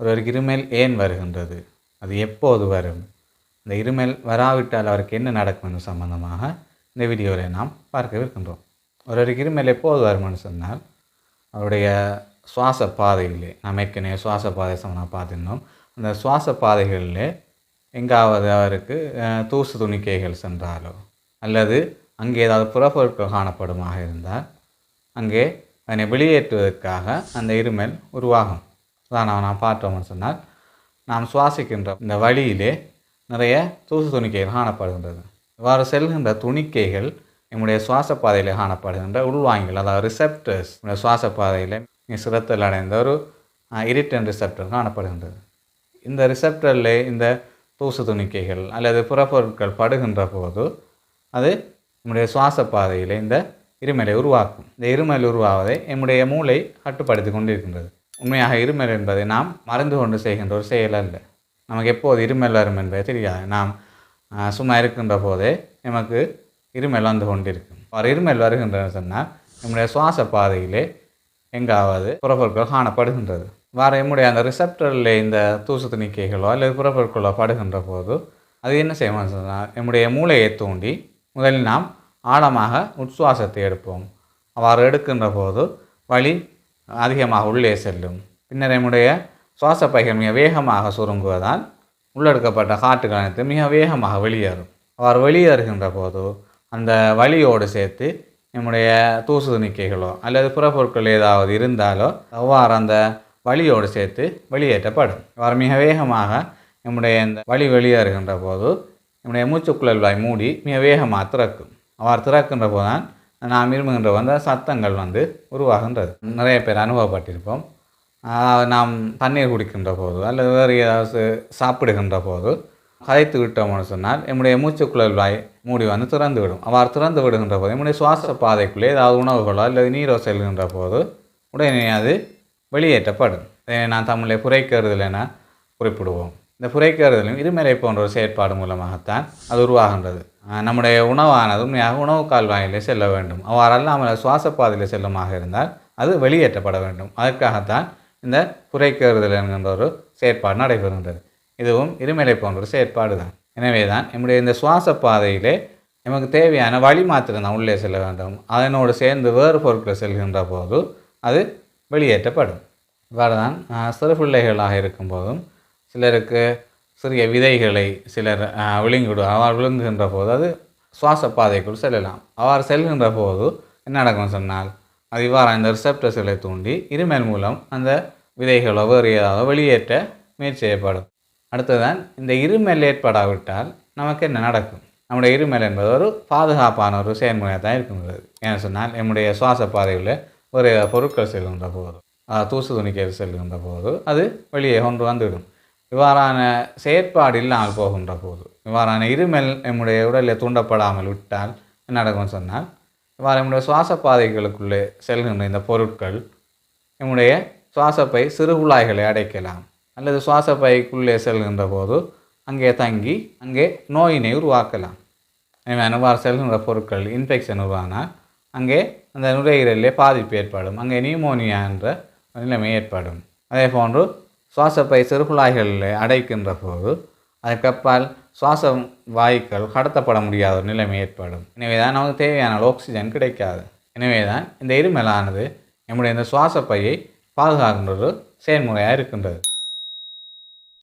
ஒருவருக்கு இருமல் ஏன் வருகின்றது? அது எப்போது வரும்? இந்த இருமல் வராவிட்டால் அவருக்கு என்ன நடக்கும் என்று சம்பந்தமாக இந்த வீடியோவில் நாம் பார்க்கவிருக்கின்றோம். ஒருவருக்கு இருமல் எப்போது வரும்னு சொன்னால் அவருடைய சுவாச பாதையிலே நாம் ஏற்கனவே சுவாச பாதை சம்பந்தமாக பார்த்துருந்தோம். அந்த சுவாச பாதைகளிலே எங்காவது அவருக்கு தூசு துணிக்கைகள் சென்றாலோ அல்லது அங்கே ஏதாவது புறப்பொருட்கள் காணப்படுமாக இருந்தால் அங்கே அதனை வெளியேற்றுவதற்காக அந்த இருமல் உருவாகும். உதாரணம் நான் பார்த்தோம்னு சொன்னால் நாம் சுவாசிக்கின்ற இந்த வழியிலே நிறைய தூசு துணிக்கைகள் காணப்படுகின்றது. இவ்வாறு செல்கின்ற துணிக்கைகள் நம்முடைய சுவாச பாதையில் காணப்படுகின்ற உள்வாங்கிகள் அதாவது ரிசெப்டர்ஸ் நம்முடைய சுவாச பாதையில் சிரத்தில் அடைந்த ஒரு இரிட்டன் ரிசெப்டர் காணப்படுகின்றது. இந்த ரிசெப்டரில் இந்த தூசு துணிக்கைகள் அல்லது புறப்பொருட்கள் படுகின்ற போது அது நம்முடைய சுவாச பாதையில் இந்த இருமலை உருவாக்கும். இந்த இருமல் உருவாவதை நம்முடைய மூளை கட்டுப்படுத்தி கொண்டிருக்கின்றது. உண்மையாக இருமல் என்பதை நாம் மறந்து கொண்டு செய்கின்ற ஒரு செயல் அல்ல. நமக்கு எப்போது இருமல் வரும் என்பது தெரியாது. நாம் சும்மா இருக்கின்ற போதே நமக்கு இருமல் வந்து கொண்டிருக்கும். அவர் இருமல் வருகின்றன சொன்னால் நம்முடைய சுவாச பாதையிலே எங்காவது புறப்பொருட்கள் காணப்படுகின்றது. வேறு நம்முடைய அந்த ரிசப்டரில் இந்த தூசு துணிக்கைகளோ அல்லது புறப்பொருட்களோ படுகின்ற போது அது என்ன செய்வோம் சொன்னால் நம்முடைய மூளையை தூண்டி முதலில் நாம் ஆழமாக உட்சுவாசத்தை எடுப்போம். அவ்வாறு எடுக்கின்ற போது வழி அதிகமாக உள்ளே செல்லும். பின்னர் நம்முடைய சுவாச பைகள் மிக வேகமாக சுருங்குவதால் உள்ளெடுக்கப்பட்ட காற்றுகள் அனைத்து மிக வேகமாக வெளியேறும். அவர் வெளியேறுகின்ற போது அந்த வழியோடு சேர்த்து நம்முடைய தூசு துணிக்கைகளோ அல்லது புறப்பொருட்கள் ஏதாவது இருந்தாலோ அவ்வாறு அந்த வழியோடு சேர்த்து வெளியேற்றப்படும். அவர் மிக வேகமாக நம்முடைய இந்த வழி வெளியேறுகின்ற போது நம்முடைய மூச்சுக்குழல் வாய் மூடி மிக வேகமாக திறக்கும். அவர் திறக்கின்ற போதுதான் நாம் விரும்புகின்ற வந்து சத்தங்கள் வந்து உருவாகின்றது. நிறைய பேர் அனுபவப்பட்டிருப்போம். நாம் தண்ணீர் குடிக்கின்ற போது அல்லது வேறு ஏதாவது சாப்பிடுகின்ற போது கதைத்து விட்டோம்னு சொன்னால் நம்முடைய மூச்சுக்குழல் வாய் மூடி வந்து திறந்து விடும் அவ்வாறு திறந்து விடுகின்ற போது நம்முடைய சுவாச பாதைக்குள்ளே ஏதாவது உணவுகளோ அல்லது நீரோ செல்கின்ற போது உடனே அது வெளியேற்றப்படும். இதை நான் தமிழை புரைக்கிறது என குறிப்பிடுவோம். இந்த புரைக்கருதலும் இருமலை போன்ற ஒரு செயற்பாடு மூலமாகத்தான் அது உருவாகின்றது. நம்முடைய உணவானது உண்மையாக உணவு கால்வாயிலே செல்ல வேண்டும். அவ்வாறு அல்லாமல் சுவாச பாதையில் செல்லுமாக இருந்தால் அது வெளியேற்றப்பட வேண்டும். அதற்காகத்தான் இந்த புரைக்கருதல் என்கின்ற ஒரு செயற்பாடு நடைபெறுகின்றது. இதுவும் இருமலை போன்ற ஒரு செயற்பாடு தான் எனவே தான் நம்முடைய இந்த சுவாச பாதையிலே நமக்கு தேவையான வழி மாத்திரம் தான் உள்ளே செல்ல வேண்டும். அதனோடு சேர்ந்து வேறு பொருட்கள் செல்கின்ற போது அது வெளியேற்றப்படும். இவ்வாறு தான் ஆஹ், சிறு பிள்ளைகளாக இருக்கும்போதும் சிலருக்கு சிறிய விதைகளை சிலர் விழுங்கிவிடும் அவ்வாறு விழுங்குகின்ற போது அது சுவாச பாதைக்குள் செல்லலாம். அவ்வாறு செல்கின்ற போது என்ன நடக்கும் சொன்னால் அது இவ்வாறு அந்த ரிசப்டர்ஸ்களை தூண்டி இருமல் மூலம் அந்த விதைகளோ வேறு ஏதாவது வெளியேற்ற முயற்சி செய்யப்படும். அடுத்ததான் இந்த இருமல் ஏற்படாவிட்டால் நமக்கு என்ன நடக்கும்? நம்முடைய இருமல் என்பது ஒரு பாதுகாப்பான ஒரு செயல்முறையாக தான் இருக்கின்றது ஏன்னு சொன்னால் நம்முடைய சுவாச பாதையில் ஒரு பொருட்கள் செல்கின்ற போது தூசு துணிக்கைகள் செல்கின்ற போது அது வெளியே கொண்டு வந்துவிடும். இவ்வாறான செயற்பாடு இல்லாமல் போகின்ற போது இவ்வாறான இருமல் நம்முடைய உடலில் தூண்டப்படாமல் விட்டால் என்ன நடக்கும்னு சொன்னால் இவ்வாறு நம்முடைய சுவாச பாதைகளுக்குள்ளே செல்கின்ற இந்த பொருட்கள் நம்முடைய சுவாசப்பை சிறு குழாய்களை அடைக்கலாம். அல்லது சுவாசப்பைக்குள்ளே செல்கின்ற போது அங்கே தங்கி அங்கே நோயினை உருவாக்கலாம். எனவே அவ்வாறு செல்கின்ற பொருட்கள் இன்ஃபெக்ஷன் உருவானால் அங்கே அந்த நுரையீரலே பாதிப்பு ஏற்படும். அங்கே நியூமோனியா என்ற நிலைமை ஏற்படும். அதே போன்று சுவாசப்பை சிறுகுழாய்களில் அடைக்கின்ற போது அதுக்கப்பால் சுவாச வாயுக்கள் கடத்தப்பட முடியாத ஒரு நிலைமை ஏற்படும். எனவே தான் நமக்கு தேவையான ஆக்சிஜன் கிடைக்காது. எனவே தான் இந்த இருமலானது நம்முடைய இந்த சுவாசப்பையை பாதுகாக்கின்ற ஒரு செயல்முறையாக இருக்கின்றது.